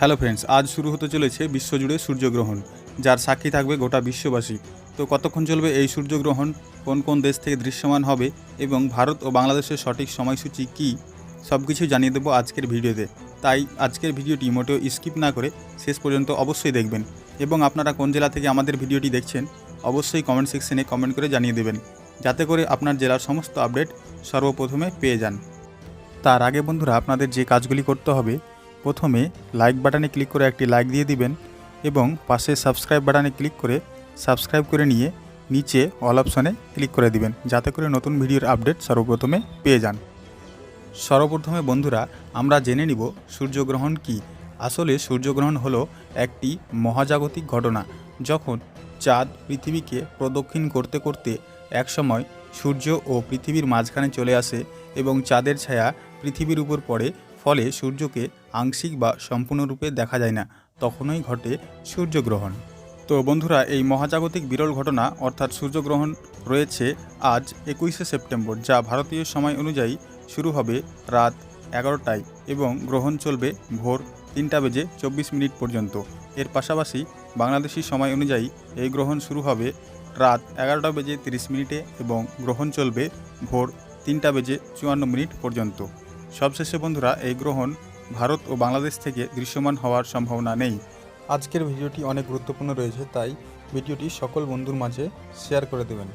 Hello friends, আজ শুরু হতে চলেছে বিশ্বজুড়ে সূর্যগ্রহণ, যার সাক্ষী থাকবে গোটা বিশ্ববাসী। তো কতক্ষণ চলবে এই সূর্যগ্রহণ, কোন কোন দেশ থেকে দৃশ্যমান হবে এবং ভারত ও বাংলাদেশের সঠিক সময়সূচি কী সব কিছু জানিয়ে দেবো আজকের ভিডিওতে। তাই আজকের ভিডিওটি মোটেও স্কিপ না করে শেষ পর্যন্ত অবশ্যই দেখবেন এবং আপনারা কোন জেলা থেকে আমাদের ভিডিওটি দেখছেন, অবশ্যই কমেন্ট সেকশনে কমেন্ট করে জানিয়ে দেবেন, যাতে করে আপনার জেলার সমস্ত আপডেট সর্বপ্রথমে পেয়ে যান। তার আগে বন্ধুরা, আপনাদের যে কাজগুলি করতে হবে প্রথমে লাইক বাটনে ক্লিক করে একটি লাইক দিয়ে দিবেন এবং পাশে সাবস্ক্রাইব বাটনে ক্লিক করে সাবস্ক্রাইব করে নিয়ে নিচে অল অপশনে ক্লিক করে দিবেন, যাতে করে নতুন ভিডিওর আপডেট সর্বপ্রথমে পেয়ে যান। সর্বপ্রথমে বন্ধুরা, আমরা জেনে নিব সূর্যগ্রহণ কি। আসলে সূর্যগ্রহণ হলো একটি মহাজাগতিক ঘটনা, যখন চাঁদ পৃথিবীকে প্রদক্ষিণ করতে করতে একসময় সূর্য ও পৃথিবীর মাঝখানে চলে আসে এবং চাঁদের ছায়া পৃথিবীর উপর পড়ে ফলে সূর্যকে আংশিক বা সম্পূর্ণরূপে দেখা যায় না, তখনই ঘটে সূর্যগ্রহণ। তো বন্ধুরা, এই মহাজাগতিক বিরল ঘটনা, অর্থাৎ সূর্যগ্রহণ, রয়েছে আজ একুশে সেপ্টেম্বর, যা ভারতীয় সময় অনুযায়ী শুরু হবে রাত এগারোটায় এবং গ্রহণ চলবে ভোর তিনটা বেজে চব্বিশ মিনিট পর্যন্ত। এর পাশাপাশি বাংলাদেশি সময় অনুযায়ী এই গ্রহণ শুরু হবে রাত এগারোটা বেজে তিরিশ মিনিটে এবং গ্রহণ চলবে ভোর তিনটা বেজে চুয়ান্ন মিনিট পর্যন্ত। সবশেষে বন্ধুরা, এই গ্রহণ ভারত ও বাংলাদেশ থেকে দৃশ্যমান হওয়ার সম্ভাবনা নেই। আজকের ভিডিওটি অনেক গুরুত্বপূর্ণ রয়েছে, তাই ভিডিওটি সকল বন্ধুর মাঝে শেয়ার করে দেবেন।